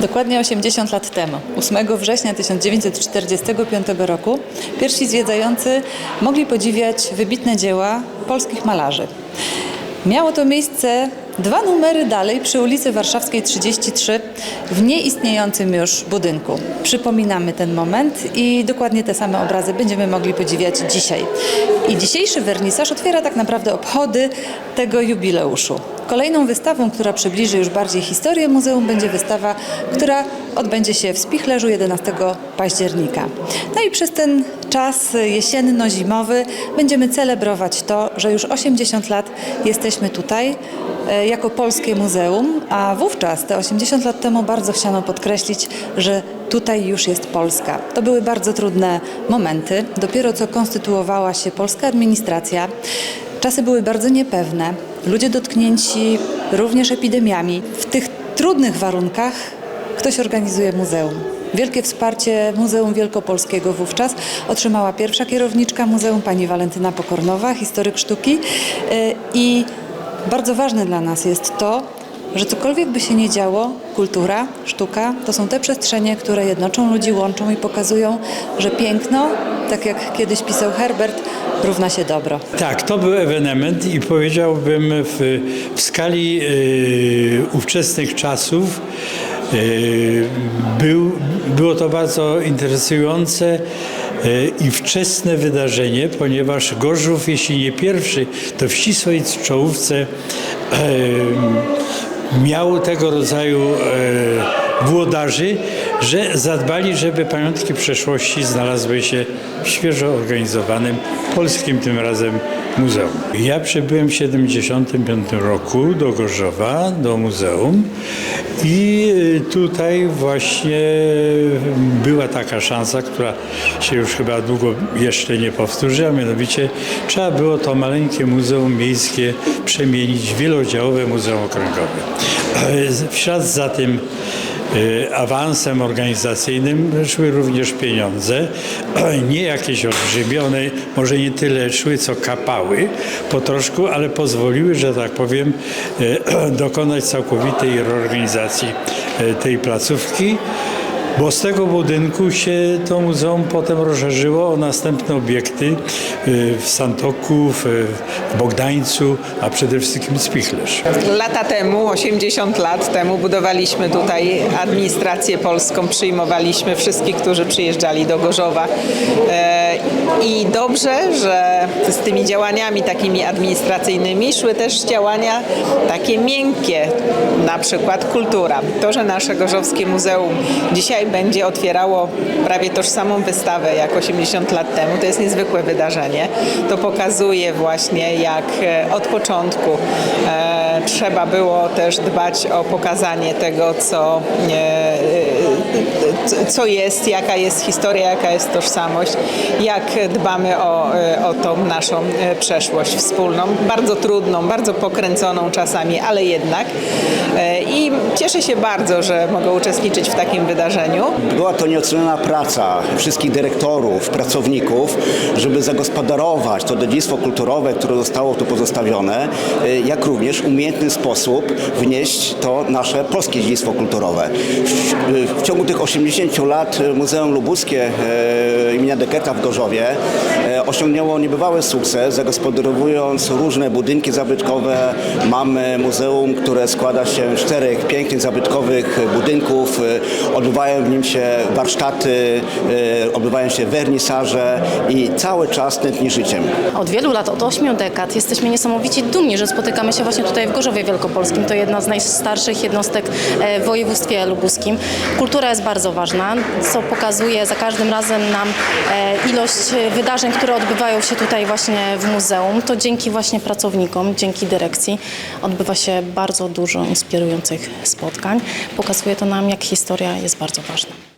Dokładnie 80 lat temu, 8 września 1945 roku, pierwsi zwiedzający mogli podziwiać wybitne dzieła polskich malarzy. Miało to miejsce dwa numery dalej przy ulicy Warszawskiej 33 w nieistniejącym już budynku. Przypominamy ten moment i dokładnie te same obrazy będziemy mogli podziwiać dzisiaj. I dzisiejszy wernisaż otwiera tak naprawdę obchody tego jubileuszu. Kolejną wystawą, która przybliży już bardziej historię muzeum, będzie wystawa, która odbędzie się w Spichlerzu 11 października. No i przez ten czas jesienno-zimowy będziemy celebrować to, że już 80 lat jesteśmy tutaj jako Polskie Muzeum, a wówczas, te 80 lat temu, bardzo chciano podkreślić, że tutaj już jest Polska. To były bardzo trudne momenty. Dopiero co konstytuowała się polska administracja. Czasy były bardzo niepewne. Ludzie dotknięci również epidemiami. W tych trudnych warunkach ktoś organizuje muzeum. Wielkie wsparcie Muzeum Wielkopolskiego wówczas otrzymała pierwsza kierowniczka muzeum, pani Walentyna Pokornowa, historyk sztuki. Yy, I bardzo ważne dla nas jest to, że cokolwiek by się nie działo, kultura, sztuka to są te przestrzenie, które jednoczą ludzi, łączą i pokazują, że piękno, tak jak kiedyś pisał Herbert, równa się dobro. Tak, to był ewenement i powiedziałbym w, w skali y, ówczesnych czasów y, był, było to bardzo interesujące i wczesne wydarzenie, ponieważ Gorzów, jeśli nie pierwszy, to w ścisłej czołówce y, miał tego rodzaju e, włodarzy, że zadbali, żeby pamiątki przeszłości znalazły się w świeżo organizowanym polskim tym razem muzeum. Ja przybyłem w 1975 roku do Gorzowa, do muzeum i e, tutaj właśnie była taka szansa, która się już chyba długo jeszcze nie powtórzy, a mianowicie trzeba było to maleńkie muzeum miejskie przemienić w wielodziałowe muzeum okręgowe. W ślad za tym e, awansem organizacyjnym szły również pieniądze, nie jakieś olbrzymione, może nie tyle szły, co kapały po troszku, ale pozwoliły, że tak powiem, e, dokonać całkowitej reorganizacji e, tej placówki. Bo z tego budynku się to muzeum potem rozszerzyło o następne obiekty y, w Santoku, w Bogdańcu, a przede wszystkim Spichlerz. Lata temu, 80 lat temu, budowaliśmy tutaj administrację polską, przyjmowaliśmy wszystkich, którzy przyjeżdżali do Gorzowa. E, I dobrze, że z tymi działaniami takimi administracyjnymi szły też działania takie miękkie, na przykład kultura. To, że nasze Gorzowskie Muzeum dzisiaj będzie otwierało prawie tożsamą wystawę jak 80 lat temu, to jest niezwykłe wydarzenie. To pokazuje właśnie, jak e, od początku e, trzeba było też dbać o pokazanie tego, co, e, co jest, jaka jest historia, jaka jest tożsamość, jak dbamy o, e, o tą naszą e, przeszłość wspólną, bardzo trudną, bardzo pokręconą czasami, ale jednak. E, I cieszę się bardzo, że mogę uczestniczyć w takim wydarzeniu. Była to nieoceniona praca wszystkich dyrektorów, pracowników, żeby zagospodarować to dziedzictwo kulturowe, które zostało tu pozostawione, jak również umiejętny sposób wnieść to nasze polskie dziedzictwo kulturowe. W, w ciągu tych 80 lat y, Muzeum Lubuskie y, imienia Deketa w Gorzowie y, osiągnęło niebywały sukces, zagospodarowując różne budynki zabytkowe. Mamy muzeum, które składa się z czterech pięknych, zabytkowych budynków. Odbywają w nim się warsztaty, odbywają się wernisaże i cały czas tętni życiem. Od wielu lat, od ośmiu dekad jesteśmy niesamowicie dumni, że spotykamy się właśnie tutaj w Gorzowie Wielkopolskim. To jedna z najstarszych jednostek e, w województwie lubuskim. Kultura jest bardzo ważna, co pokazuje za każdym razem nam e, ilość wydarzeń, które odbywają się tutaj właśnie w muzeum. To dzięki właśnie pracownikom, dzięki dyrekcji odbywa się bardzo dużo inspirujących spotkań. Pokazuje to nam, jak historia jest bardzo ważna.